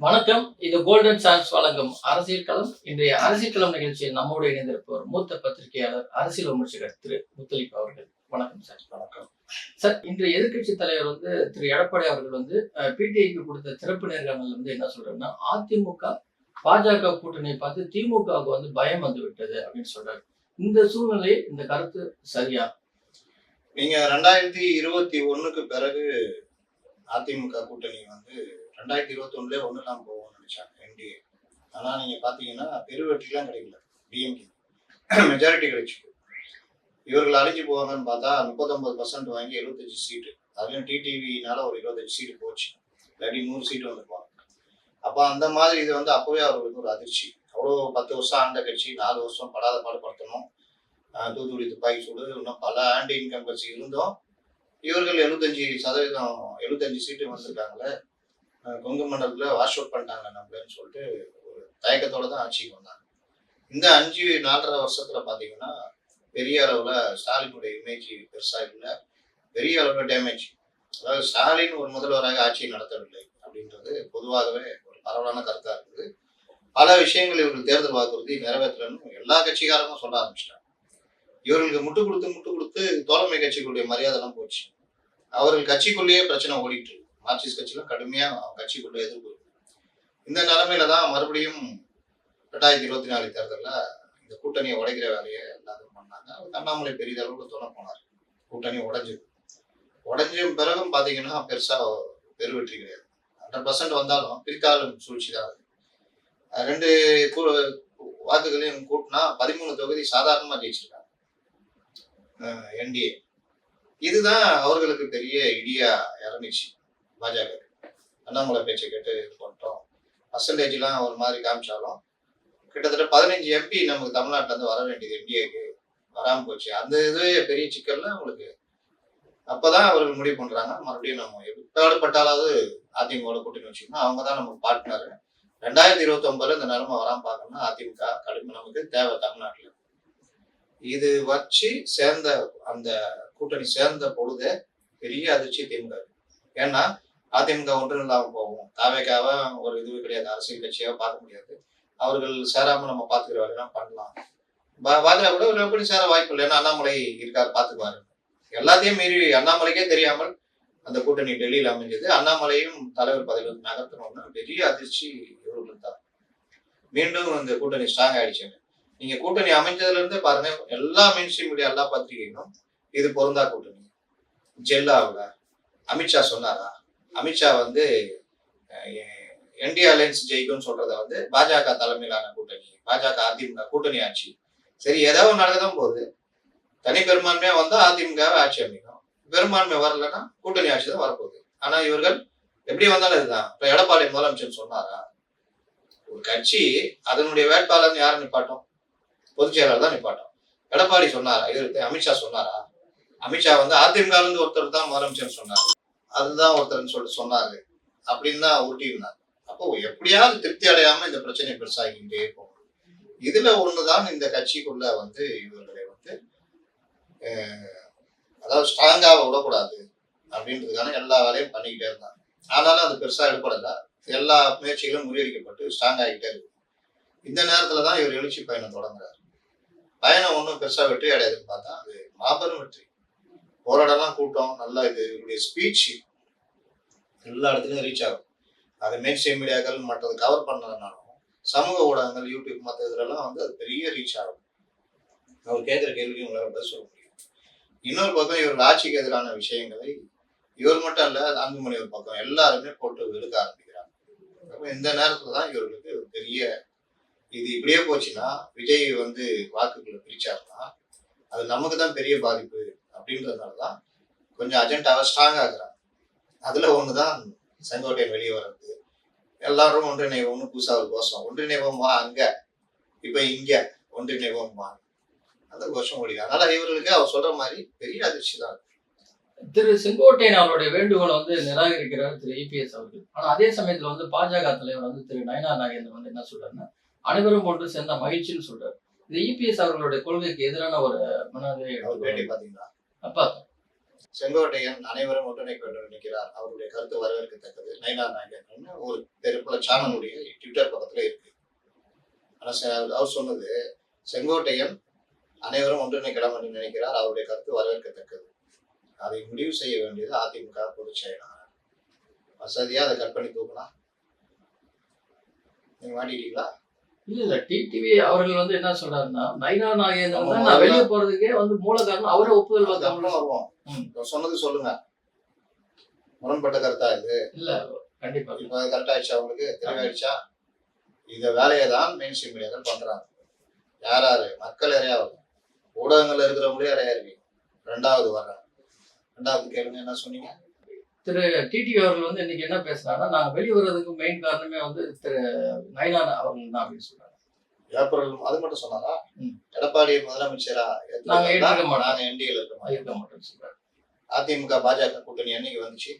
வணக்கம். இது golden chance வழங்கும் அரசியல் களம். இன்றைய அரசியல் களம் நிகழ்ச்சியில் நம்மோடு இணைந்திருப்பவர் மூத்த பத்திரிகையாளர் அரசியல் விமர்சகர் திரு முத்தலிப் அவர்கள். வணக்கம் சார். வணக்கம். சார் இன்றைய எதிர்க்கட்சி தலைவர் வந்து திரு எடப்பாடி அவர்கள் வந்து பிடிஐக்கு கொடுத்த சிறப்பு நேர்காணல் வந்து என்ன சொல்றாருன்னா அதிமுக பாஜக கூட்டணியை பார்த்து திமுகவுக்கு வந்து பயம் வந்து விட்டது அப்படின்னு சொல்றாரு. இந்த சூழ்நிலையில் இந்த கருத்து சரியா? நீங்க ரெண்டாயிரத்தி இருபத்தி ஒண்ணுக்கு பிறகு அதிமுக கூட்டணி வந்து ரெண்டாயிரத்தி இருபத்தி ஒண்ணுல ஒண்ணு இல்லாம போகும்னு நினைச்சாங்க என்டிஏ ஆனா நீங்க பாத்தீங்கன்னா பெருவெற்றிலாம் கிடைக்கல டிஎம்கே மெஜாரிட்டி கிடைச்சி இவர்கள் அழிஞ்சு போவாங்கன்னு பார்த்தா முப்பத்தொன்பது பர்சன்ட் வாங்கி எழுபத்தஞ்சு சீட்டு அதுலயும் டிடிவினால ஒரு இருபத்தஞ்சு சீட்டு போச்சு. இல்லாட்டி நூறு சீட்டு வந்துருப்பாங்க அப்ப அந்த மாதிரி இது வந்து அப்பவே அவர்களுக்கு ஒரு அதிர்ச்சி. அவ்வளோ பத்து வருஷம் ஆண்ட கட்சி நாலு வருஷம் படாத பாடுபடுத்தணும். தூத்துக்குடி துப்பாக்கி சூடு இன்னும் பல ஆண்டு இன்கம் கட்சி இருந்தும். இவர்கள் எழுபத்தஞ்சு சதவீதம் எழுபத்தஞ்சு சீட்டு வந்திருக்காங்களே கொங்கு மண்டலத்தில் வாஷ் அவுட் பண்ணிட்டாங்க நம்மளன்னு சொல்லிட்டு ஒரு தயக்கத்தோட தான் ஆட்சிக்கு வந்தாங்க. இந்த அஞ்சு நாலரை வருஷத்தில் பார்த்தீங்கன்னா பெரிய அளவில் ஸ்டாலினுடைய இமேஜ் பெருசாக இல்லை. பெரிய அளவில் டேமேஜ் அதாவது ஸ்டாலின் ஒரு முதல்வராக ஆட்சியை நடத்தவில்லை அப்படின்றது பொதுவாகவே ஒரு பரவலான கருத்தாக இருக்குது. பல விஷயங்கள் இவர்கள் தேர்தல் வாக்குறுதி நிறைவேற்றலன்னு எல்லா கட்சிக்காரங்களும் சொல்ல ஆரம்பிச்சிட்டாங்க. இவர்களுக்கு முட்டு கொடுத்து முட்டு கொடுத்து தோழமை கட்சிகளுடைய மரியாதைலாம் போச்சு. அவர்கள் கட்சிக்குள்ளேயே பிரச்சனை ஓடிட்டு இருக்கு. மார்க்சிஸ்ட் கட்சியில கடுமையா கட்சிக்குள்ள எதிர்ப்பு இந்த நிலைமையில தான் மறுபடியும் ரெண்டாயிரத்தி இருபத்தி நாலு தேர்தலில் இந்த கூட்டணியை உடைக்கிற வேலையை எல்லாரும் பண்ணாங்க. அண்ணாமலை பெரிய அளவுக்கு துணை போனார். கூட்டணி உடைஞ்சது. உடஞ்சும் பிறகும் பார்த்தீங்கன்னா பெருசாக பெரு வெற்றி கிடையாது. ஹண்ட்ரட் பர்சன்ட் வந்தாலும் பிற்காலம் சூழ்ச்சி தான் அது. ரெண்டு வாக்குகளையும் கூட்டினா பதிமூணு தொகுதி சாதாரணமாக ஜெயிச்சிருக்காங்க. என்டிஏ இதுதான் அவர்களுக்கு பெரிய இடியா இறந்துச்சு. பாஜக அண்ணாமலை பேச்சை கேட்டு இது பண்ணிட்டோம் பர்சன்டேஜ்லாம் ஒரு மாதிரி காமிச்சாலும் கிட்டத்தட்ட பதினஞ்சு எம்பி நமக்கு தமிழ்நாட்டிலேருந்து வர வேண்டியது என்டிஏக்கு வராமல் போச்சு. அந்த இதுவே பெரிய சிக்கல்ல அவங்களுக்கு அப்போதான் அவர்கள் முடிவு பண்றாங்க. மறுபடியும் நம்ம எப்பாடுபட்டாலாவது அதிமுக கூட்டணி வச்சுக்கணும். அவங்க தான் நமக்கு பார்ட்னர் ரெண்டாயிரத்தி இருபத்தி ஒன்பதுல இந்த நிலைமை வராமல் பார்க்கணும்னா அதிமுக கடுமை. நமக்கு தேவை தமிழ்நாட்டில். இது வச்சு சேர்ந்த அந்த கூட்டணி சேர்ந்த பொழுதே பெரிய அதிர்ச்சி திமுக. ஏன்னா அதிமுக ஒன்றும் இல்லாமல் போகும். தாவேக்காவ ஒரு இதுவே கிடையாது. அரசியல் கட்சியாக பார்க்க முடியாது. அவர்கள் சேராம நம்ம பார்த்துக்கிற வேலையெல்லாம் பண்ணலாம். பாஜக கூட ஒரு எப்படி சேர வாய்ப்பு இல்லை. ஏன்னா அண்ணாமலை இருக்காரு பார்த்துக்குவாரு. எல்லாத்தையும் மீறி அண்ணாமலைக்கே தெரியாமல் அந்த கூட்டணி டெல்லியில் அமைஞ்சது. அண்ணாமலையும் தலைவர் பதவியில் நகர்த்தணும்னா பெரிய அதிர்ச்சி இவர்கள் தான். மீண்டும் இந்த கூட்டணி ஸ்ட்ராங் ஆயிடுச்சுங்க நீங்க கூட்டணி அமைஞ்சதுல இருந்தே பாருங்க எல்லா மெயின் மீடியா எல்லா பத்திரிகைகளும் இது பொருந்தா கூட்டணி. ஜெல்லாவில் அமித்ஷா சொன்னாரா? அமித்ஷா வந்து என்டி அலையன்ஸ் ஜெயிக்கும்னு சொல்றத வந்து பாஜக தலைமையிலான கூட்டணி பாஜக அதிமுக கூட்டணி ஆட்சி. சரி ஏதோ ஒன்று நடக்கதான் போகுது. தனி பெரும்பான்மையா வந்தா அதிமுகவை ஆட்சி அமைக்கும். பெரும்பான்மை வரலன்னா கூட்டணி ஆட்சி தான் வரப்போகுது. ஆனா இவர்கள் எப்படி வந்தாலும் இதுதான். இப்ப எடப்பாடி முதலமைச்சர் சொன்னாரா? ஒரு கட்சி அதனுடைய வேட்பாளர் யார் நிப்பாட்டும்? பொதுச் செயலாளர் தான் நிப்பாட்டும். எடப்பாடி சொன்னாரா? இவருக்கு அமித்ஷா சொன்னாரா? அமித்ஷா வந்து அதிமுக இருந்து ஒருத்தர் தான் முதலமைச்சர் சொன்னார். அதுதான் ஒருத்தர்னு சொல்லிட்டு சொன்னாரு. அப்படின்னு தான் உருட்டியிருந்தாங்க அப்போ எப்படியாவது திருப்தி அடையாம இந்த பிரச்சனை பெருசாகிக்கிட்டே போகும். இதுல ஒண்ணுதான் இந்த கட்சிக்குள்ள வந்து இவர்களை வந்து அதாவது ஸ்ட்ராங்கா விடக்கூடாது அப்படின்றதுக்கான எல்லா வேலையும் பண்ணிக்கிட்டே இருந்தாங்க. ஆனாலும் அது பெருசா எடுப்படல எல்லா முயற்சிகளும் முறியடிக்கப்பட்டு ஸ்ட்ராங் ஆகிட்டே இருக்கு. இந்த நேரத்துல தான் இவர் எழுச்சி பயணம் தொடங்குறாரு. பயணம் ஒன்றும் பெருசா வெற்றி அடையாதுன்னு பார்த்தா அது மாபெரும் வெற்றி. போராடலாம் கூட்டம் நல்லா இது இவருடைய ஸ்பீச் எல்லா இடத்துலையும் ரீச் ஆகும். அது மெயின் மீடியாக்கள் மற்றது கவர் பண்ணதுனாலும் சமூக ஊடகங்கள் யூடியூப் மற்ற இதுலலாம் வந்து அது பெரிய ரீச் ஆகும். அவர் கேட்குற கேள்விக்கு உங்களால் பதில் சொல்ல முடியும். இன்னொரு பக்கம் இவர் ஆட்சிக்கு எதிரான விஷயங்களை இவர் மட்டும் இல்லை அன்புமணி ஒரு பக்கம் எல்லாருமே போட்டு எடுக்க ஆரம்பிக்கிறாங்க. அப்போ இந்த நேரத்தில் தான் இவர்களுக்கு ஒரு பெரிய இது இப்படியே போச்சுன்னா விஜய் வந்து வாக்குகளை பிரிச்சாருன்னா அது நமக்கு தான் பெரிய பாதிப்பு. அப்படின்றதுனால தான் கொஞ்சம் அஜெண்டாவை ஸ்ட்ராங் ஆகுறாங்க அதுல ஒண்ணுதான் செங்கோட்டையன் வெளியே வர்றது. எல்லாரும் ஒன்றிணைவோம்னு புதுசா ஒரு கோஷம். ஒன்றிணைவோம் அங்க? இப்ப இங்க ஒன்றிணைவோம்? அந்த கோஷம் ஓடி அதனால இவர்களுக்கு அவர் சொல்ற மாதிரி பெரிய அதிர்ச்சி தான் திரு செங்கோட்டையன் அவருடைய வேண்டுகோளை வந்து நிராகரிக்கிறார் திரு இபிஎஸ் அவர்கள். ஆனா அதே சமயத்துல வந்து பாஜக தலைவர் வந்து திரு நயனா நாகேந்திரன் வந்து என்ன சொல்றாருன்னா அனைவரும் ஒன்று சேர்ந்த மகிழ்ச்சின்னு சொல்றாரு. இது இபிஎஸ் அவர்களுடைய கொள்கைக்கு எதிரான ஒரு மனதை அவர் பேட்டி பாத்தீங்களா அப்பா. செங்கோட்டையன் அனைவரும் ஒன்றிணைக்க வேண்டும் நினைக்கிறார் அவருடைய கருத்து வரவேற்கத்தக்கது. நைனா நாயகன் ஒரு பெருப்புல சேனலுடைய ட்விட்டர் பக்கத்துல இருக்கு. ஆனா அவர் சொன்னது செங்கோட்டையன் அனைவரும் ஒன்றிணைக்கலாம் என்று நினைக்கிறார். அவருடைய கருத்து வரவேற்கத்தக்கது. அதை முடிவு செய்ய வேண்டியது அதிமுக பொதுச் செயலாளர். வசதியா அதை கட் பண்ணி தூக்கலாம் நீங்க மாட்டிட்டீங்களா இல்ல இல்ல டிடிவி அவர்கள் வந்து என்ன சொல்றாருன்னா நைனா நாகேந்திரன் நான் வெளியே போறதுக்கே வந்து மூல காரணம் அவரே ஒப்புதல் வாக்காளர் வருவோம். சொன்னது சொல்லுங்க. முரண்பட்ட கருத்தா இது? இல்ல கண்டிப்பா. இப்ப கரெக்ட் ஆயிடுச்சா அவங்களுக்கு தெளிவாயிடுச்சா? இந்த வேலையை தான் மெயின் ஸ்ட்ரீம் மீடியாக்கள் பண்றாங்க. யார் யாரு? மக்கள் இறையா வரும் ஊடகங்கள்ல இருக்கிறவங்களே இறையா இருக்கீங்க? ரெண்டாவது வர்றேன். ரெண்டாவது கேளுங்க என்ன சொன்னீங்க? திரு டிடிவி அவர்கள் வந்து இன்னைக்கு என்ன பேசுறாங்கன்னா நாங்க வெளியே வர்றதுக்கு மெயின் காரணமே வந்து திரு நைனா அவர்கள் தான் அப்படின்னு சொல்றாங்க ஏப்ரல் அது மட்டும் சொன்னாரா. எடப்பாடி முதலமைச்சரா? நாங்க ஏற்றுக்க மாட்டோம். நாங்க என்டிஏல இருக்க மாட்டோம். இருக்க மாட்டோம்னு சொல்றாரு. அதிமுக பாஜக கூட்டணி என்னைக்கு வந்துச்சு?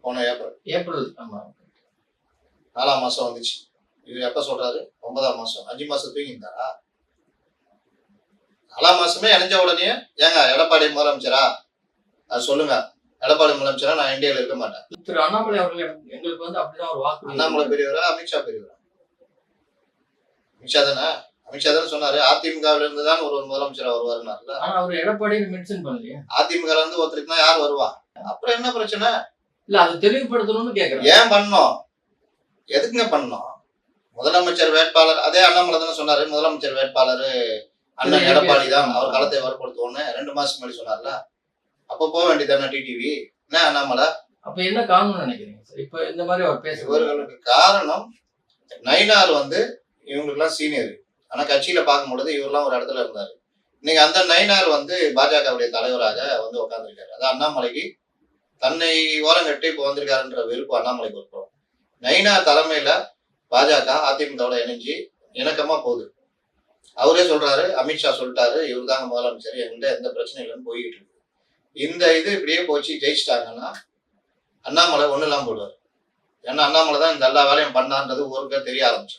போன ஏப்ரல். ஏப்ரல் ஆமா. நாலாம் மாசம் வந்துச்சு. இவர் எப்ப சொல்றாரு? ஒன்பதாம் மாசம். அஞ்சு மாசம் தூங்கிட்டாரா நாலாம் மாசமே இணைஞ்ச உடனே ஏங்க எடப்பாடி முதலமைச்சரா? அது சொல்லுங்க. எடப்பாடி முதலமைச்சரா? நான் இந்தியால இருக்க மாட்டேன். திரு அண்ணாமலை அவர்கள் எங்க- எங்களுக்கு வந்து அப்படிதான் ஒரு வாக்கு அண்ணாமலை பெரியவரா அமித்ஷா பெரியவரா? அமித்ஷா தானே? அமித்ஷா தானே சொன்னாரு அதிமுகவில இருந்து தான் ஒரு முதலமைச்சரா வருவாருன்னாருல ஆனா அவர் எடப்பாடின்னு மென்ஷன் பண்ணலையே. அதிமுக இருந்து ஒருத்தருக்கு தான் யார் வருவா? அப்புறம் என்ன பிரச்சனை? இல்ல அதை தெளிவுபடுத்தணும்னு கேக்குறேன். ஏன் பண்ணோம் எதுக்குங்க பண்ணோம் முதலமைச்சர் வேட்பாளர் அதே அண்ணாமலை தானே சொன்னாரு முதலமைச்சர் வேட்பாளர் அண்ணன் எடப்பாடி தான். அவர் களத்தை வரப்படுத்துவோன்னு ரெண்டு மாசம் முன்னாடி சொன்னார்ல. அப்ப போக வேண்டியதானே டிடிவி என்ன அண்ணாமலை? அப்ப என்ன காரணம் நினைக்கிறீங்க சார் இப்ப இந்த மாதிரி அவர் பேசுவார் இவர்களுக்கு காரணம் நயினார் வந்து இவங்களுக்குலாம் சீனியர் ஆனா கட்சியில பார்க்கும்பொழுது இவரெல்லாம் ஒரு இடத்துல இருந்தாரு. இன்னைக்கு அந்த நயினார் வந்து பாஜகவுடைய தலைவராக வந்து உட்கார்ந்திருக்காரு. அதான் அண்ணாமலைக்கு தன்னை ஓரங்கட்டி இப்போ வந்திருக்காருன்ற வெறுப்பு அண்ணாமலைக்கு இருக்கும் நயினார் தலைமையில பாஜக அதிமுகவோட இணைஞ்சு இணக்கமா போகுது. அவரே சொல்றாரு அமித்ஷா சொல்லிட்டாரு இவர் தாங்க முதலமைச்சர் எங்கள்கிட்ட எந்த பிரச்சனையும் இல்லைன்னு போய்கிட்டு இருக்கு. இந்த இது இப்படியே போச்சு ஜெயிச்சிட்டாங்கன்னா அண்ணாமலை ஒன்றுலாம் போடுவார். ஏன்னா அண்ணாமலை தான் இந்த எல்லா வேலையும் பண்ணான்றது ஊருக்கே தெரிய ஆரம்பிச்சு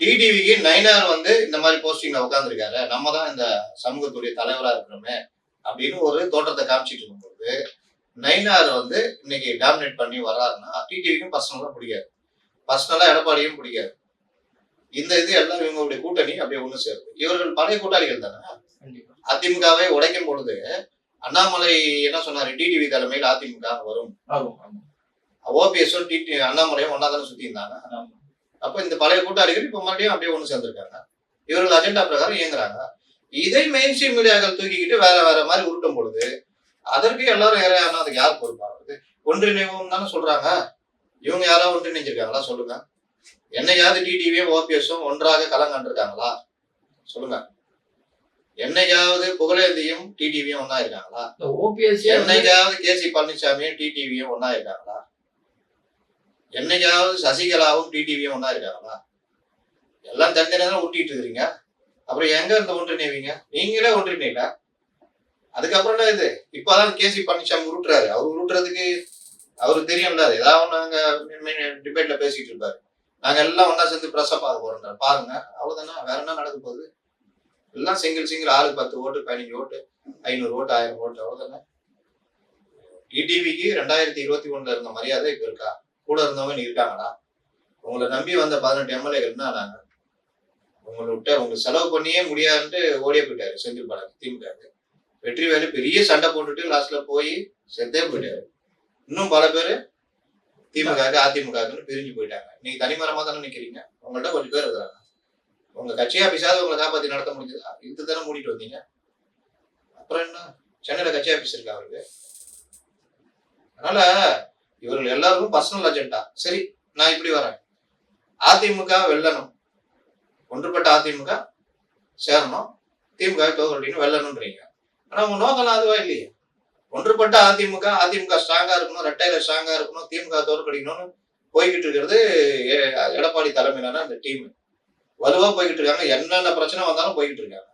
டிடிவிக்கு நைனார் வந்து இந்த மாதிரி போஸ்டிங்ல உட்காந்துருக்காரு நம்ம தான் இந்த சமூகத்துடைய தலைவரா இருக்கிறோமே அப்படின்னு ஒரு தோற்றத்தை காமிச்சிட்டு இருக்கும்போது நைனார் வந்து இன்னைக்கு டாமினேட் பண்ணி வர்றாருன்னா டிடிவிக்கும் பர்சனலாக பிடிக்காது. பர்சனலாக எடப்பாடியும் பிடிக்காது. இந்த இது எல்லாம் இவங்களுடைய கூட்டணி அப்படியே ஒண்ணு சேருது இவர்கள் பழைய கூட்டாளிகள் தானே? அதிமுகவை உடைக்கும் பொழுது அண்ணாமலை என்ன சொன்னாரு? டிடிவி தலைமையில் அதிமுக வரும். ஓபிஎஸும் டிடி அண்ணாமலையும் ஒன்னா தானே சுத்தி இருந்தாங்க. அப்ப இந்த பழைய கூட்டாளிகள் இப்ப மறுபடியும் அப்படியே ஒண்ணு சேர்ந்திருக்காங்க. இவர்கள் அஜெண்டா பிரகாரம் இயங்குறாங்க. இதை மெயின் ஸ்ட்ரீம் மீடியாக்கள் தூக்கிக்கிட்டு வேற வேற மாதிரி உருட்டும் பொழுது அதற்கு எல்லாரும் யாரையா அதுக்கு யார் பொறுப்பாகுது ஒன்றிணைவோம் தானே சொல்றாங்க. இவங்க யாராவது ஒன்றிணைஞ்சிருக்காங்களா சொல்லுங்க. என்னைக்காவது டிடிவியும் ஓபிஎஸும் ஒன்றாக களம் கண்டிருக்காங்களா? சொல்லுங்க. என்னைக்காவது புகழேந்தியும் டிடிவியும் ஒன்னா இருக்காங்களா? ஓபிஎஸ் என்னைக்காவது கே சி பழனிசாமியும் டிடிவியும் ஒன்னா இருக்காங்களா? என்னைக்காவது சசிகலாவும் டிடிவியும் ஒன்னா இருக்காங்களா? எல்லாம் தனித்தனியாக ஊட்டிட்டு இருக்கிறீங்க. அப்புறம் எங்க இருந்து ஒன்றிணைவீங்க? நீங்களே ஒன்றிணைல அதுக்கப்புறம் என்ன இது? இப்பதான் கே சி பழனிசாமி உருட்டுறாரு. அவர் உருட்டுறதுக்கு அவருக்கு தெரியும்ல அது ஏதாவது நாங்க டிபேட்ல பேசிட்டு இருப்பாரு. நாங்க எல்லாம் ஒன்றா சேர்ந்து பிரஸ்ஸா பார்க்க போறோம் பாருங்க. அவ்வளவுதானே? வேற என்ன நடக்க போகுது? எல்லாம் சிங்கிள் சிங்கிள் ஆளுக்கு பத்து ஓட்டு பதினஞ்சு ஓட்டு ஐநூறு ஓட்டு ஆயிரம் ஓட்டு. அவ்வளவுதானே? இடிவிக்கு ரெண்டாயிரத்தி இருபத்தி ஒண்ணுல இருந்த மரியாதை இப்ப இருக்கா? கூட இருந்தவங்க நீ இருக்காங்களா? உங்களை நம்பி வந்த பதினெட்டு எம்எல்ஏ என்ன ஆனாங்க? உங்களை விட்ட உங்களுக்கு செலவு பண்ணியே முடியாதுன்ட்டு ஓடியே போயிட்டாரு செந்தில் பாலாஜி திமுக வெற்றிவேலு பெரிய சண்டை போட்டுட்டு லாஸ்ட்ல போய் செத்தே போயிட்டாரு. இன்னும் பல பேர் திமுக அதிமுகன்னு பிரிஞ்சு போயிட்டாங்க. நீங்க தனிமரமா தானே நிக்கிறீங்க? உங்கள்ட்ட கொஞ்சம் பேர் இருக்கிறாங்க. உங்க கட்சி ஆபீஸாவது உங்களை காப்பாத்தி நடத்த முடிஞ்சதா? இது தானே மூடிட்டு வந்தீங்க. அப்புறம் என்ன? சென்னையில கட்சி ஆபீஸ் இருக்கா அவருக்கு. அதனால இவர்கள் எல்லாருக்கும் பர்சனல் அஜெண்டா சரி நான் இப்படி வரேன். அதிமுக வெல்லணும். ஒன்றுபட்ட அதிமுக சேரணும். திமுக தோக்கடின்னு வெல்லணும்ன்றீங்க ஆனா உங்க நோக்கம் அதுவா இல்லையே? ஒன்றுபட்ட அதிமுக அதிமுக ஸ்ட்ராங்கா இருக்கணும் ரெட்டையில ஸ்ட்ராங்கா இருக்கணும் திமுக தோற்கடிக்கணும்னு போய்கிட்டு இருக்கிறது எ- எடப்பாடி தலைமையிலான அந்த டீம் வலுவா போய்கிட்டு இருக்காங்க. என்னென்ன பிரச்சனை வந்தாலும் போய்கிட்டு இருக்காங்க.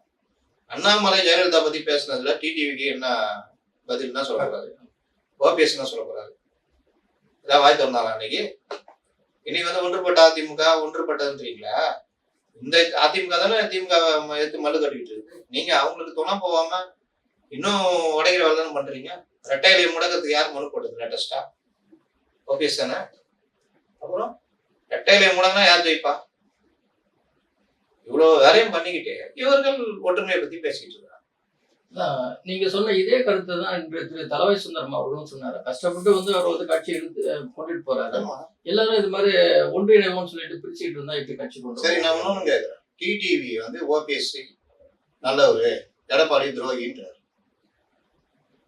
அண்ணாமலை ஜெயலலிதா பத்தி பேசுனதுல டிடிவிக்கு என்ன பதில் தான் சொல்ல போறாரு ஓபிஎஸ் என்ன சொல்லக்கூடாது. இதான் வாய் திறந்தாங்க அன்னைக்கு? இன்னைக்கு வந்து ஒன்றுபட்ட அதிமுக ஒன்றுபட்டதுன்றீங்களா இந்த அதிமுக தானே திமுக எடுத்து மல்லு கட்டிக்கிட்டு இருக்கு. நீங்க அவங்களுக்கு துணை போகாம இன்னும் உடைக்கிற வேலை தானே பண்றீங்க. ரெட்டை இலையை முடக்கிறதுக்கு யார் மனு போட்டது லேட்டஸ்டா ஓபிஎஸ் தானே? அப்புறம் ரெட்டை இலையை முடங்கினா யார் ஜெயிப்பா? இவ்வளவு வேலையும் பண்ணிக்கிட்டே இவர்கள் ஒற்றுமையை பத்தி பேசிட்டு இருக்காங்க. நீங்க சொன்ன இதே கருத்தை தான் திரு தலவை சுந்தரம் அவர்களும் சொன்னாரு. கஷ்டப்பட்டு வந்து அவர் வந்து கட்சி எடுத்து கொண்டுட்டு போறாரு. எல்லாரும் இது மாதிரி ஒன்றிணைவோம்னு சொல்லிட்டு பிரிச்சுட்டு இருந்தா இப்படி கட்சி கொண்டு சரி நான்? இன்னொன்னு கேட்கிறேன் டிடிவி வந்து ஓபிஎஸ் நல்லவரு எடப்பாடி துரோகின்றார்.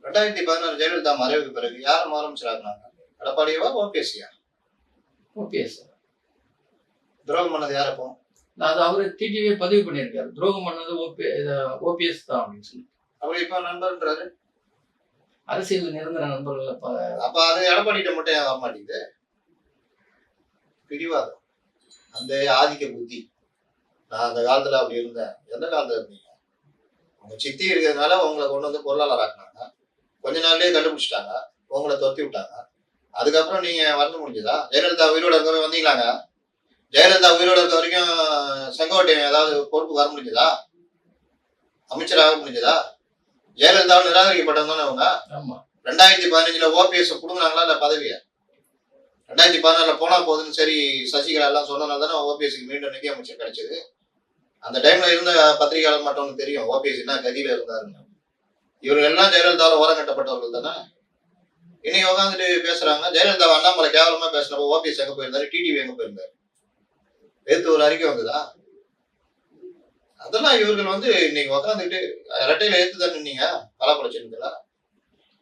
ரெண்டாயிரத்தி பதினாறு ஜெயலலிதா மறைவுக்கு பிறகு யாரை ஆரம்பிச்சிருக்காங்க எடப்பாடியவா ஓபிஎஸ்சியா ஓபிஎஸ் துரோகம் பண்ணது யார் அப்போ? அது அவரு டிடிவியே பதிவு பண்ணியிருக்காரு. துரோகம் பண்ணது ஓபி ஓபிஎஸ் தான் அப்படின்னு சொல்லி அவர் இப்ப நண்பர்ன்றாரு. அரசியல் நிரந்தர நண்பர்கள் அப்ப அப்ப அது எடப்பாடிட்ட மட்டும் வர மாட்டேங்குது பிடிவாதம். அந்த ஆதிக்க புத்தி. நான் அந்த காலத்துல அப்படி இருந்தேன். எந்த காலத்துல இருந்தீங்க? உங்க சித்தி இருக்கிறதுனால உங்களை கொண்டு வந்து பொருளாளர் ஆக்குனாங்க கொஞ்ச நாள்லயே கண்டுபிடிச்சிட்டாங்க. உங்களை துரத்தி விட்டாங்க. அதுக்கப்புறம் நீங்க வரணும் முடிஞ்சதா? ஜெயலலிதா உயிரோட இருக்க வந்தீங்களாங்க? ஜெயலலிதா உயிரோட இருக்க வரைக்கும் செங்கோட்டையன் ஏதாவது பொறுப்புக்கு வர முடிஞ்சதா? அமைச்சராக முடிஞ்சதா? ஜெயலலிதாவை நிராகரிக்கப்பட்டவங்க தானே அவங்க? ரெண்டாயிரத்தி பதினஞ்சுல ஓபிஎஸ் கொடுக்குறாங்களா இல்ல பதவியை? ரெண்டாயிரத்தி பதினாறுல போனா போகுதுன்னு சரி சசிகலா எல்லாம் சொன்னனால தானே ஓபிஎஸ்க்கு மீண்டும் நிதி அமைச்சர் கிடைச்சது. அந்த டைம்ல இருந்த பத்திரிகையாளர் மட்டும் தெரியும். ஓபிஎஸ் என்ன கதியில இருந்தாருன்னு. இவர்கள் எல்லாம் ஜெயலலிதாவில் ஓரம் கட்டப்பட்டவர்கள் தானே? இன்னைக்கு உட்காந்துட்டு பேசுறாங்க. ஜெயலலிதா அண்ணாமலை கேவலமா பேசுறப்ப ஓபிஎஸ் எங்க போயிருந்தாரு? டிடிவி எங்க போயிருந்தாரு? எடுத்து ஒரு அறிக்கை வந்ததா? அதெல்லாம் இவர்கள் வந்து இன்னைக்கு உட்காந்துட்டு இரட்டையில ஏத்து தானே நீங்க பலப்படைச்சிருந்தா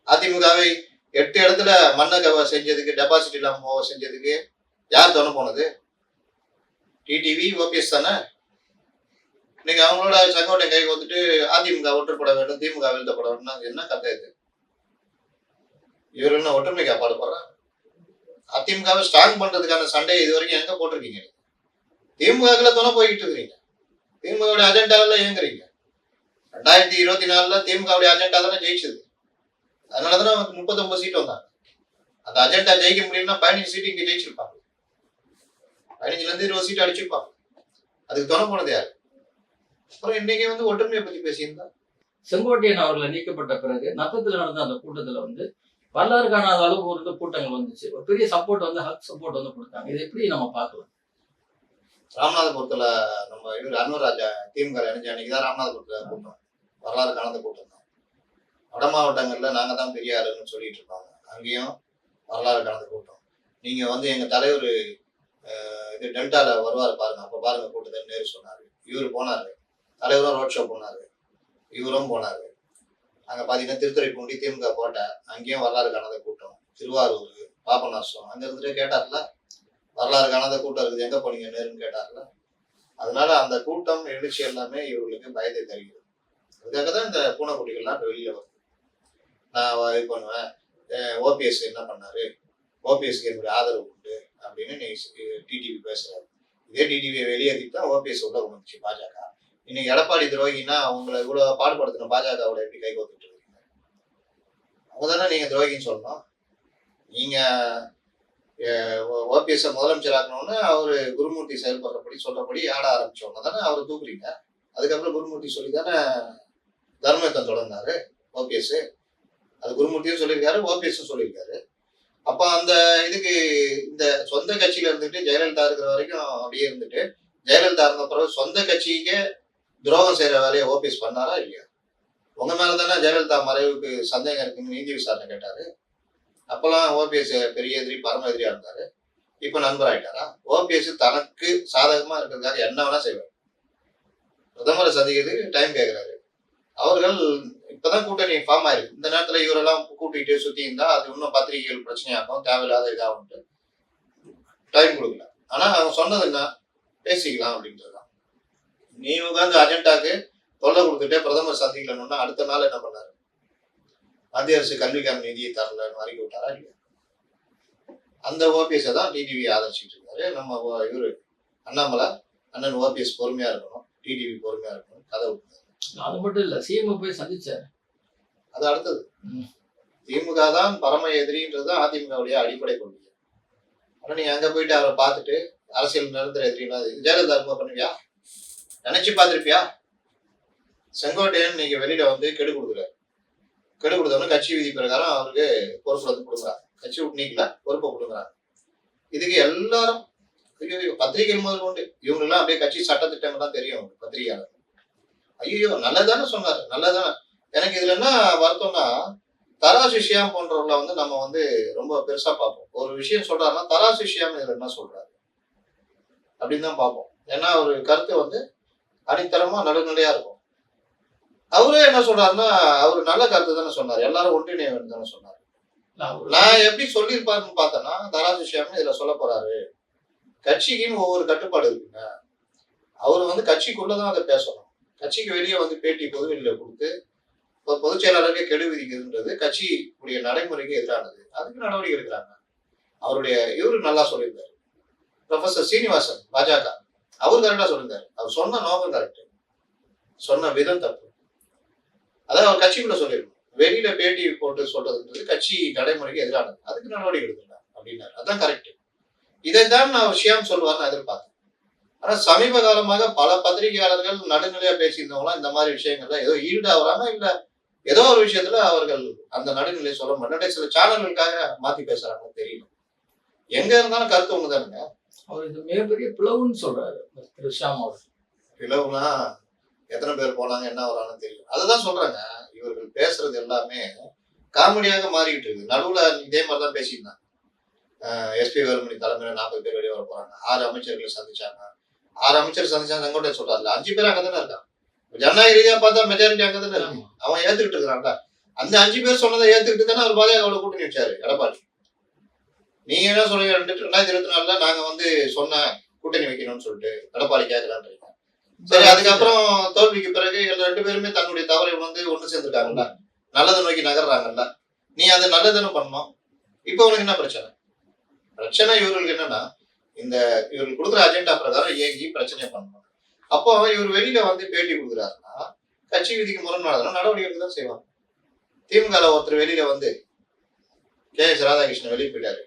அதிமுகவை எட்டு இடத்துல மண்ணை செஞ்சதுக்கு டெபாசிட் இல்லாம செஞ்சதுக்கு யார் தோணு போனது? டிடிவி ஓபிஎஸ் தானே? நீங்க அவங்களோட சங்கோட்டை கை கொடுத்துட்டு அதிமுக ஒற்றுப்பட வேண்டும் திமுக வீழ்த்தப்பட வேண்டும் என்ன கதை இது? இவர் என்ன ஒற்றுமை காப்பாடு போறாங்க அதிமுகவை ஸ்ட்ராங் பண்றதுக்கான சண்டை இது வரைக்கும் எங்க போட்டிருக்கீங்க நீங்க? திமுகல துணை போய்கிட்டு இருக்கிறீங்க. திமுக அஜெண்டாவில் இயங்குறீங்க. ரெண்டாயிரத்தி இருபத்தி நாலுல திமுகவுடைய அஜெண்டா தானே ஜெயிச்சது. அதனாலதான் அவங்களுக்கு முப்பத்தொன்பது சீட் வந்தாங்க. அந்த அஜெண்டா ஜெயிக்க முடியும்னா பதினஞ்சு சீட் இங்க ஜெயிச்சிருப்பாங்க. பதினஞ்சுல இருந்து இருபது சீட் அடிச்சிருப்பாங்க. அதுக்கு துணை போனது யாரு? அப்புறம் இன்னைக்கு வந்து ஒற்றுமையை பத்தி பேசியிருந்தா? செங்கோட்டையன் அவர்கள் நீக்கப்பட்ட பிறகு நத்தத்துல நடந்த அந்த கூட்டத்துல வந்து வரலாறு காணாத அளவுக்கு ஒரு கூட்டங்கள் வந்துச்சு. ஒரு பெரிய சப்போர்ட் வந்து ஹக் சப்போர்ட் வந்து கொடுத்தாங்க. இது எப்படி நம்ம பார்க்கலாம்? ராமநாதபுரத்துல நம்ம இவர் அன்வராஜா திமுக இணைஞ்ச அன்னைக்கு தான் ராமநாதபுரத்துல கூட்டம். வரலாறு காணாத கூட்டம் தான். வட மாவட்டங்கள்ல நாங்க தான் பெரிய ஆளுன்னு சொல்லிட்டு இருப்பாங்க அங்கேயும் வரலாறு காணாத கூட்டம். நீங்க வந்து எங்க தலைவர் இது டெல்டால வருவார் பாருங்க. அப்ப பாருங்க கூட்டத்தை நேரு சொன்னாரு. இவர் போனாரு. தலைவரும் ரோட் ஷோ போனார். இவரும் போனார். அங்கே பார்த்தீங்கன்னா திருத்துறைப்பூண்டி திமுக கோட்டை. அங்கேயும் வரலாறு காணாத கூட்டம். திருவாரூர் பாபநாசம். அங்கே இருந்துட்டு கேட்டார்ல? வரலாறு காணாத கூட்டம் இருக்குது. எங்கே போனீங்க நேருன்னு கேட்டார்ல? அதனால அந்த கூட்டம் எழுச்சி எல்லாமே இவர்களுக்கு பயத்தை தருகிறது. அதுக்காக தான் இந்த பூனைக்குட்டிகள்லாம் இப்ப வெளியில வருது. நான் இது பண்ணுவேன். ஓபிஎஸ் என்ன பண்ணாரு? ஓபிஎஸ்க்கு என்னுடைய ஆதரவு உண்டு அப்படின்னு நீ டிடிவி பேசுகிறார் இதே டிடிவியை வெளியேற்றிட்டு தான் ஓபிஎஸ் உள்ள வந்துச்சு பாஜக. இன்னைக்கு எடப்பாடி துரோகின்னா அவங்களை இவ்வளவு பாஜக பாஜகவோட எப்படி கை கோத்துட்டு இருக்கீங்க? அவங்க தானே நீங்க துரோகின்னு சொல்லணும். நீங்க ஓபிஎஸ் முதலமைச்சர் ஆகணும்னு அவரு குருமூர்த்தி செயல்படுறபடி சொல்றபடி ஆட ஆரம்பிச்சவங்க தானே அவர் தூக்குறீங்க. அதுக்கப்புறம் குருமூர்த்தி சொல்லி தானே தர்மயுத்தம் தொடர்ந்தாரு ஓபிஎஸ். அது குருமூர்த்தியும் சொல்லியிருக்காரு ஓபிஎஸும் சொல்லியிருக்காரு. அப்ப அந்த இதுக்கு இந்த சொந்த கட்சியில இருந்துட்டு ஜெயலலிதா இருக்கிற வரைக்கும் அப்படியே இருந்துட்டு ஜெயலலிதா இருந்த பிறகு சொந்த கட்சிக்கே துரோகம் செய்யற வேலையை ஓபிஎஸ் பண்ணாரா இல்லையா? உங்க மேலே தானே ஜெயலலிதா மறைவுக்கு சந்தேகம் இருக்குன்னு நீதி விசாரணை கேட்டாரு. அப்பெல்லாம் ஓபிஎஸ் பெரிய எதிரி பரம எதிரியா இருந்தாரு. இப்ப நண்பர் ஆயிட்டாரா? ஓபிஎஸ் தனக்கு சாதகமா இருக்கிறதுக்காக என்ன வேணா செய்வார். பிரதமரை சந்திக்கிறதுக்கு டைம் கேட்கிறாரு அவர்கள் இப்பதான் கூட்டணி ஃபார்ம் ஆயிருக்கு. இந்த நேரத்துல இவரெல்லாம் கூட்டிகிட்டு சுத்தி இருந்தா அது இன்னும் பத்திரிகைகள் பிரச்சனையாகும் தேவையில்லாத இதாகும் டைம் கொடுக்கல. ஆனா அவங்க சொன்னது என்ன? பேசிக்கலாம் அப்படின்றது நீ உட்காந்து அஜெண்டாக்கு தொல்லை கொடுத்துட்டே பிரதமர் சந்திக்கலன்னா அடுத்த நாள் என்ன பண்ணாரு? மத்திய அரசு கல்விக்கான நிதியை தரலன்னு அறிக்கை விட்டாரா இல்லையா? அந்த ஓபிஎஸ் தான் டிடிவி ஆதரிச்சுட்டு இருக்காரு. நம்ம இவரு அண்ணாமலை அண்ணன் ஓபிஎஸ் பொறுமையா இருக்கணும் டிடிவி பொறுமையா இருக்கணும் கதை விட்டுறாரு அது மட்டும் இல்ல சிஎம் போய் சந்திச்சாரு. அது அடுத்தது. திமுக தான் பரம எதிரின்றது தான் அதிமுகவுடைய அடிப்படை கொள்கை ஆனா நீ அங்க போயிட்டு அவரை பார்த்துட்டு அரசியல் நிரந்தர எதிரினா ஜெயலலிதா பண்ணுவியா? நினைச்சு பார்த்துருப்பியா? செங்கோட்டையன் நீங்க வெளியில வந்து கெடு கொடுக்குறாரு. கெடு கொடுத்தவொடனே கட்சி விதி பிரகாரம் அவருக்கு பொறுப்பு வந்து கொடுக்குறாங்க கட்சி விட்டு நீக்கல பொறுப்பை கொடுக்குறாங்க இதுக்கு எல்லாரும் ஐயோ பத்திரிகை முதல் கொண்டு இவங்கெல்லாம் அப்படியே கட்சி சட்டத்திட்டங்கள் தான் தெரியும் பத்திரிகையாளர் ஐயோ நல்லதானே சொன்னாரு நல்லதானே. எனக்கு இதுல என்ன வருத்தம்னா தராசு விஷயம் போன்றவர்களை வந்து நம்ம வந்து ரொம்ப பெருசா பார்ப்போம். ஒரு விஷயம் சொல்றாருன்னா தராசு ஷியாம் இதுல என்ன சொல்றாரு? அப்படின்னு தான் பார்ப்போம். ஏன்னா ஒரு கருத்தை வந்து அடித்தரமா நடுநிலையா இருக்கும். அவரே என்ன சொல்றாருன்னா அவர் நல்ல கருத்து தானே சொன்னார். எல்லாரும் ஒன்றிணைய வேண்டும் தானே சொன்னார். நான் எப்படி சொல்லியிருப்பாருன்னு பார்த்தேன்னா தராசு ஷியாம் இதுல சொல்ல போறாரு. கட்சிக்குன்னு ஒவ்வொரு கட்டுப்பாடு இருக்குங்க. அவர் வந்து கட்சிக்குள்ளதான் அதை பேசணும். கட்சிக்கு வெளியே வந்து பேட்டி பொதுவெளியில கொடுத்து பொதுச் செயலாளருக்கே கெடு விதிக்கிறதுன்றது கட்சியுடைய நடைமுறைக்கு எதிரானது. அதுக்கு நடவடிக்கை எடுக்கிறாங்க. அவருடைய இவரு நல்லா சொல்லியிருந்தாரு ப்ரொஃபசர் சீனிவாசன் பாஜக. அவர் கரெக்டா சொல்லியிருந்தாரு அவர் சொன்ன நோக்கம் கரெக்ட் சொன்ன விதம் தப்பு. அதான் அவர் கட்சிக்குள்ள சொல்லியிருக்கணும் வெளியில பேட்டி போட்டு சொல்றதுன்றது கட்சி நடைமுறைக்கு எதிரானது. அதுக்கு நடவடிக்கை எடுக்கணும் அப்படின்னாரு. அதான் கரெக்ட் இதைத்தான் நான் ஷியாம் சொல்லுவார்னு எதிர்பார்த்தேன். ஆனா சமீப காலமாக பல பத்திரிகையாளர்கள் நடுநிலையா பேசியிருந்தவங்களாம் இந்த மாதிரி விஷயங்கள்ல ஏதோ ஈடாகிறாங்க இல்ல ஏதோ ஒரு விஷயத்துல அவர்கள் அந்த நடுநிலையை சொல்ல மாட்டாங்க சில சேனல்களுக்காக மாத்தி பேசுறாங்க தெரியல. எங்க இருந்தாலும் கருத்து ஒண்ணுதானுங்க அவர் இது மிகப்பெரிய பிளவுன்னு சொல்றாரு திரு ஷியாம் அவர் பிளவுனா எத்தனை பேர் போனாங்க என்ன வரான்னு தெரியும் அதுதான் சொல்றாங்க இவர்கள் பேசுறது எல்லாமே காமெடியாக மாறிக்கிட்டு இருக்கு. நடுவுல இதே மாதிரி தான் பேசியிருந்தாங்க எஸ்பி வேலுமணி தலைமையில நாற்பது பேர் வெளியே வர போறாங்க. ஆறு அமைச்சர்களை சந்திச்சாங்க. ஆறு அமைச்சர் சந்திச்சாங்க செங்கோட்டை சொல்றாருல அஞ்சு பேர் அங்கதானே இருக்கான் ஜனநாயக ரீதியா பார்த்தா மெஜாரிட்டி அங்கதானே இருக்கு. அவன் ஏத்துக்கிட்டு இருக்கிறான்ல. அந்த அஞ்சு பேர் சொன்னதை ஏத்துக்கிட்டு தானே அவர் பாஜகவோட கூட்டணி வச்சாரு எடப்பாடி. நீங்க என்ன சொல்றீங்க? ரெண்டு ரெண்டாயிரத்தி இருபத்தி நாலுல நாங்க வந்து சொன்ன கூட்டணி வைக்கணும்னு சொல்லிட்டு எடப்பாடி கேட்கலான்றீங்க சரி அதுக்கப்புறம் தோல்விக்கு பிறகு எல்லா ரெண்டு பேருமே தன்னுடைய தவறை உணர்ந்து ஒன்று சேர்ந்துருக்காங்கல்ல? நல்லதை நோக்கி நகர்றாங்கல்ல? நீ அது நல்லதுன்னு பண்ணணும். இப்போ உனக்கு என்ன பிரச்சனை? பிரச்சனை இவர்களுக்கு என்னன்னா இந்த இவர்கள் கொடுக்குற அஜெண்டா பிரகாரம் இயங்கி பிரச்சனை பண்ணணும். அப்போ இவர் வெளியில வந்து பேட்டி கொடுக்குறாருன்னா கட்சி விதிக்கு முரண்பாடுனா நடவடிக்கை தான் செய்வாங்க. திமுக ஒருத்தர் வெளியில வந்து கே எஸ் ராதாகிருஷ்ணன் வெளியே போயிட்டாரு.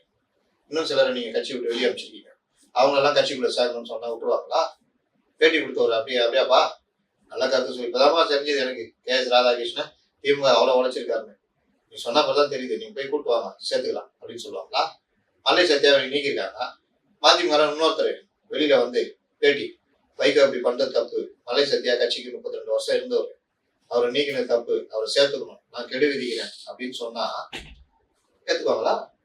இன்னும் சிலரை நீங்க கட்சி விட்டு வெளியே அமைச்சிருக்கீங்க அவங்க எல்லாம் கட்சிக்குள்ள சேரணும்னு சொன்னா விட்டுருவாங்களா? பேட்டி கொடுத்தவர் அப்படியே அப்படியாப்பா நல்ல கருத்து சொல்லி இப்பதாம்மா தெரிஞ்சது எனக்கு. கே. எஸ். ராதாகிருஷ்ணன் திமுக அவ்வளவு உழைச்சிருக்காருன்னு. நீ சொன்ன தெரியுது. நீங்க போய் கூட்டு வாங்க சேர்த்துக்கலாம் அப்படின்னு சொல்லுவாங்களா? மல்லை சத்யாவை நீக்கிருக்காங்க மதிமுக இன்னொருத்தர் வெளியில வந்து பேட்டி வைகோ அப்படி பண்றது தப்பு மலை சத்யா கட்சிக்கு முப்பத்தி ரெண்டு வருஷம் இருந்தவர். அவரை நீக்கின தப்பு அவரை சேர்த்துக்கணும். நான் கெடு விதிக்கிறேன் அப்படின்னு சொன்னா ஏத்துக்குவாங்களா?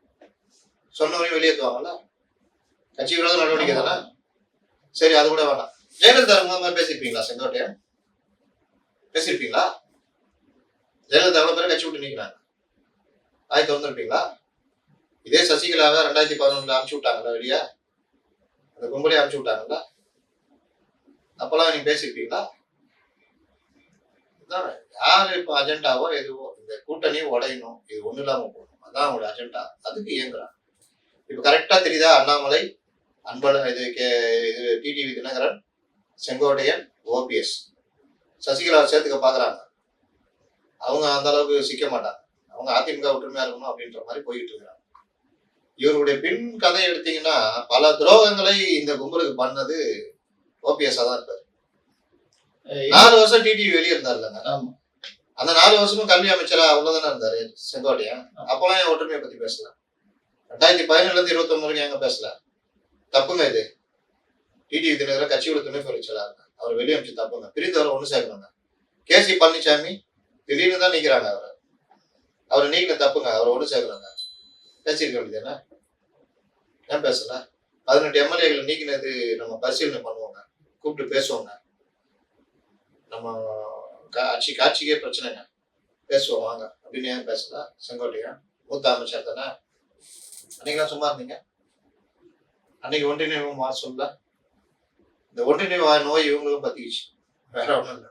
சொன்னவரையும் வெளியேற்றுவாங்களா கட்சி விரோத நடவடிக்கை தானே? சரி அது கூட வேணாம். ஜெயலலிதா இந்த மாதிரி பேசியிருப்பீங்களா செங்கோட்டையன் பேசியிருப்பீங்களா? ஜெயலலிதா எவ்வளவு பேரும் கட்சி விட்டு நிற்கிறாங்க ஆய் திறந்துருப்பீங்களா? இதே சசிகலாவை ரெண்டாயிரத்தி பதினொன்றில் அனுப்பிச்சு விட்டாங்களா வெளியே? அந்த கும்பலே அனுப்பிச்சு விட்டாங்களா அப்பெல்லாம் நீங்க பேசியிருப்பீங்களா? யார் இப்போ அஜெண்டாவோ எதுவோ இந்த கூட்டணி உடையணும். இது ஒண்ணு இல்லாம போகணும். அதான் அவங்களோட அஜெண்டா அதுக்கு இயங்குறாங்க. இப்ப கரெக்டா தெரியுதா? அண்ணாமலை அன்பழகன் இது கே இது டிடிவி தினகரன் செங்கோட்டையன் ஓபிஎஸ் சசிகலாவை சேர்த்துக்க பாக்குறாங்க. அவங்க அந்த அளவுக்கு சிக்க மாட்டாங்க. அவங்க அதிமுக ஒற்றுமையா இருக்கணும் அப்படின்ற மாதிரி போயிட்டு இருக்காங்க இவருடைய பின் கதை எடுத்தீங்கன்னா பல துரோகங்களை இந்த கும்பலுக்கு பண்ணது ஓபிஎஸ் தான் இருப்பாரு. நாலு வருஷம் டிடிவி வெளியே இருந்தாருல்லங்க ஆமா. அந்த நாலு வருஷமும் கல்வி அமைச்சரா அவ்வளவுதானே இருந்தாரு செங்கோட்டையன்? அப்பெல்லாம் என் ஒற்றுமையை பத்தி பேசல. ரெண்டாயிரத்தி பதினேழுல இருந்து இருபத்தி வரைக்கும் எங்க பேசல. தப்புங்க இது. டிடிவி தினகரன் கட்சியோட துணை பொறிச்சலா அவர் வெளியே அமைச்சு தப்புங்க. பிரிந்தவரை ஒண்ணு சேர்க்கணுங்க. கே சி பழனிசாமி திடீர்னு தான் நீக்கிறாங்க அவர். அவர் நீக்கின தப்புங்க. அவர் ஒண்ணு சேர்க்கணுங்க. பேசியிருக்க வேண்டியது என்ன? ஏன் பேசல? பதினெட்டு எம்எல்ஏகளை நீக்கினது நம்ம பரிசீலனை பண்ணுவோங்க. கூப்பிட்டு பேசுவோங்க. நம்ம காட்சி காட்சிக்கே பிரச்சனைங்க. பேசுவோம் வாங்க. அப்படின்னு ஏன் பேசல? செங்கோட்டையன் மூத்த அமைச்சர் தானே? அன்னைக்கெல்லாம் சும்மா இருந்தீங்க? அன்னைக்கு ஒன்றிணைவு மா சொல்ல இந்த ஒன்றிணைவு நோய் இவங்களுக்கும் பத்திக்கிச்சு. வேற ஒண்ணும் இல்லை.